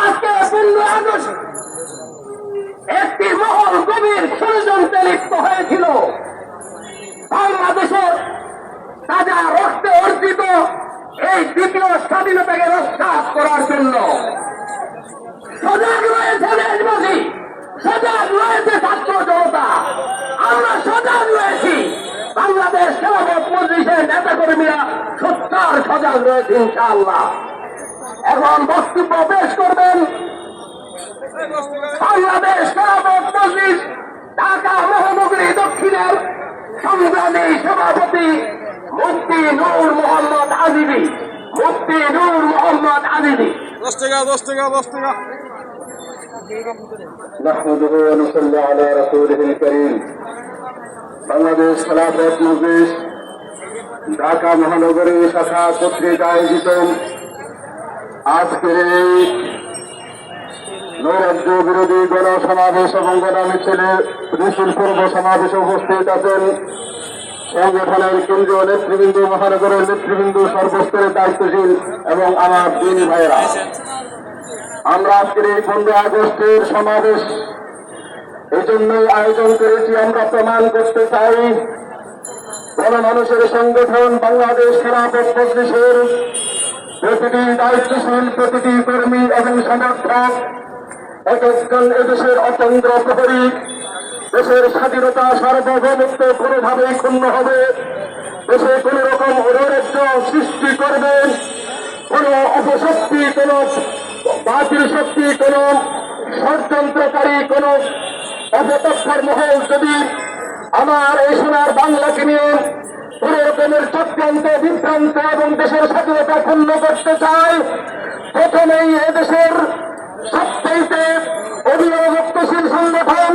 আজকে পনেরো আগস্ট, একটি মহল গভীর ষড়যন্ত্রে লিপ্ত হয়েছিল। বাংলাদেশের তাজা রক্তে অর্জিত এই দ্বিতীয় স্বাধীনতাকে রক্ষা করার জন্য। সজাগ রয়েছে দেশবাসী, সজাগ রয়েছে ছাত্র জনতা। আমরা সজাগ রয়েছি বাংলাদেশ খেলাফত মজলিসের নেতা কর্মীরা সত্যার সজাগ রয়েছে ইনশাআল্লাহ এখন বক্তব্য পেশ করবেন বাংলাদেশ খেলাফত মজলিস ঢাকা মহানগরী দক্ষিণের সংগ্রামী সভাপতি মুফতি নূর মোহাম্মদ আজিবি মুফতি নূর মোহাম্মদ আজিবি দশ টাকা দশ টাকা দশ টাকা نحمده ونصلي على رسوله الكريم বাংলাদেশ খেলাফত মজলিস ঢাকা মহানগরী শাখা কর্তৃক আয়োজিত আজকের এই নৈরাজ্য বিরোধী গণসমাবেশ এবং গণমিছিলে মিছিল পূর্ব সমাবেশে উপস্থিত আছেন সংগঠনের কেন্দ্রীয় নেতৃবৃন্দ, মহানগরের নেতৃবৃন্দ, সর্বস্তরের দায়িত্বশীল এবং আমার দিন ভাইয়েরা। আমরা আজকের এই পনেরো আগস্টের সমাবেশ এই জন্যই আয়োজন করেছি। আমরা প্রমাণ করতে চাই গণমানুষের সংগঠন বাংলাদেশ খেলাফত মজলিসের প্রতিটি দায়িত্বশীল, প্রতিটি কর্মী এবং সমর্থক এক একজন এদেশের অতন্ত্র প্রহরী, দেশের স্বাধীনতা সার্বভৌমত্ব কোনোভাবেই ক্ষুণ্ণ হবে। দেশে কোন রকম অনৈরাজ্য সৃষ্টি করবে। কোন অপশক্তি, কোন বাতিল শক্তি, কোন ষড়যন্ত্রকারী, কোন অপতক্ষার মহল যদি আমার এই সোনার বাংলাকে নিয়ে পুরো রকমের চক্রান্ত বিভ্রান্ত এবং দেশের স্বাধীনতা ক্ষুণ্ণ করতে চায় প্রথমেই এদেশের সবচাইতে অভিভাবকশীল সংগঠন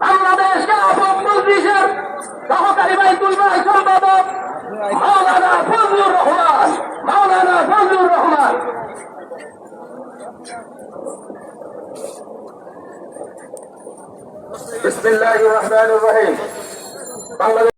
বাংলাদেশ খেলাফত মজলিসের সহকারী বাইতুল মাল সম্পাদক মাওলানা ফজলুর রহমান মাওলানা ফজলুর রহমান বিসমিল্লাহির রহমানির রহিম বাংলাদেশ